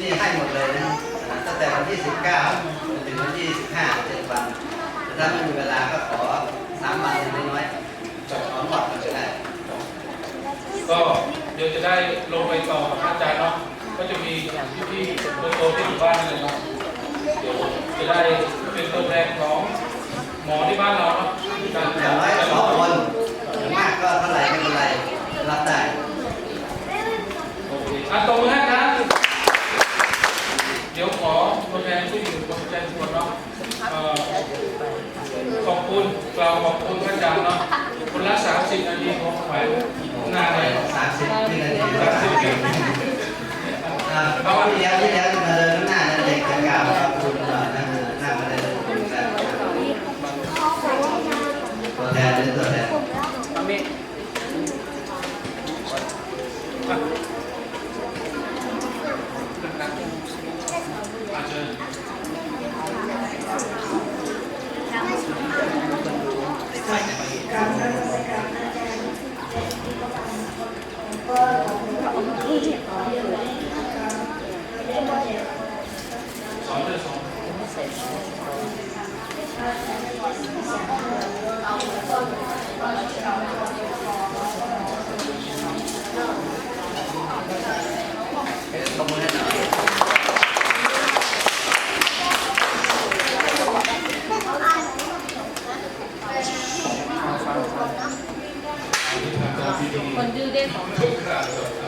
นี่ให้หมดเลยนะตั้งแต่วันที่ 19จนถึงวันที่15เจ็ดวันแต่ถ้าไม่มีเวลาก็ขอสามวันอย่งน้อยๆสองวันก็ได้ก็เดี๋ยวจะได้ลงไปต่อกับอาจารย์เนาะก็จะมีพี่ๆตัวโตที่อยู่บ้านเลยเนาะเดี๋ยวจะได้เป็นตัวแทนของหมอที่บ้านเราเนาะการ อย่างน้อยสองคนอย่างมากก็เท่าไหร่ไม่เป็นไรรับได้ โอเคอะตรงมือให้นะเดี๋ยวขอตัวแทนผู้อยู่ตัวแทนทุกคนเนาะเอ่อขอบ คุณกล่าวขอบคุณพระอาจารย์เนาะคนละสามสิบนาทีของไหวหน้าเลยสามสิบวินาทีสามสิบวินาทีอ่าเพราะว่าที่แล้วที่แล้วจะมาเดินข้างหน้านั่นเด็กจะกล่าวขอบคุณหน่อยนะหน้ามาเดินตัวแทนเป็นตัวแทน อาเชิญ การนมัสการอาจารย์ก็ขอบคุณที่ขออยู่นะครับไม่ได้มาเจ็บสอนเลยสอนขอบคุณนะ do this.